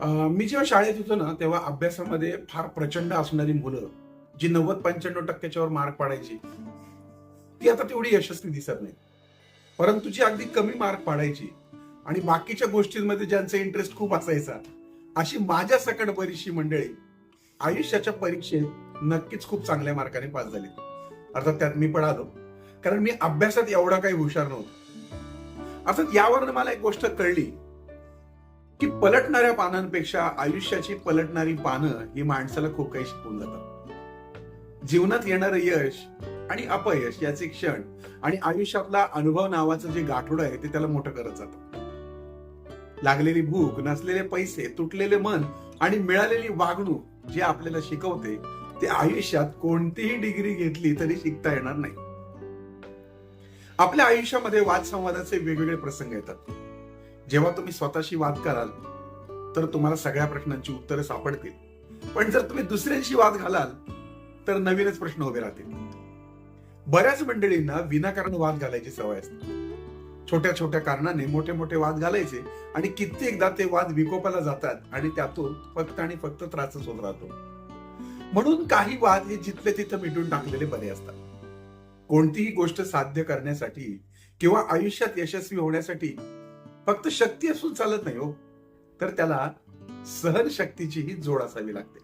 मी जेव्हा शाळेत होतो ना तेव्हा अभ्यासामध्ये फार प्रचंड असणारी मुलं जी नव्वद पंच्याण्णव टक्क्याच्यावर मार्क पाडायची ती आता तेवढी यशस्वी दिसत नाही. परंतु जी अगदी कमी मार्क पाडायची आणि बाकीच्या गोष्टींमध्ये ज्यांचा इंटरेस्ट खूप असायचा अशी माझ्या सकट बरीचशी मंडळी आयुष्याच्या परीक्षेत नक्कीच खूप चांगल्या मार्काने पास झाली. अर्थात त्यात मी पण आलो. कारण मी अभ्यासात एवढा काही हुशार नव्हतो. अर्थात यावरून मला एक गोष्ट कळली. की पलटणाऱ्या पानांपेक्षा आयुष्याची पलटणारी पानं ही माणसाला खूप काही शिकवून जातात. जीवनात येणारं यश आणि अपयश याचे क्षण आणि आयुष्यातला अनुभव नावाचं जे गाठोड आहे ते त्याला मोठं करत जात. लागलेली भूक नसलेले पैसे तुटलेले मन आणि मिळालेली वागणूक जे आपल्याला शिकवते ते आयुष्यात कोणतीही डिग्री घेतली तरी शिकता येणार नाही. आपल्या आयुष्यामध्ये वादसंवादाचे वेगवेगळे प्रसंग येतात. जेव्हा तुम्ही स्वतःशी वाद कराल तर तुम्हाला सगळ्या प्रश्नांची उत्तरं सापडतील. पण जर तुम्ही दुसऱ्यांशी वाद घालाल तर नवीनच प्रश्न उभे राहतील. बऱ्याच मंडळींना विनाकारण वाद घालायची सवय असते. छोट्या छोट्या कारणाने मोठे मोठे वाद घालायचे आणि कित्येकदा ते वाद विकोपाला जातात आणि त्यातून फक्त आणि फक्त त्रासच होत राहतो. म्हणून काही वाद हे जिथले तिथं मिटून टाकलेले बरे असतात. कोणतीही गोष्ट साध्य करण्यासाठी किंवा आयुष्यात यशस्वी होण्यासाठी फक्त शक्ती असून चालत नाही हो. तर त्याला सहनशक्तीचीही जोड असावी लागते.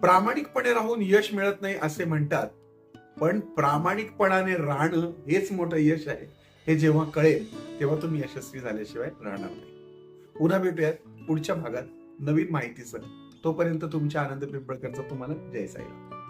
प्रामाणिकपणे राहून यश मिळत नाही असे म्हणतात पण प्रामाणिकपणाने राहणं हेच मोठं यश आहे. हे जेव्हा कळेल तेव्हा तुम्ही यशस्वी झाल्याशिवाय राहणार नाही. पुन्हा भेटूयात पुढच्या भागात नवीन माहितीसह. तोपर्यंत तुमच्या आनंद पिंपळकरचा तुम्हाला जय साईराम.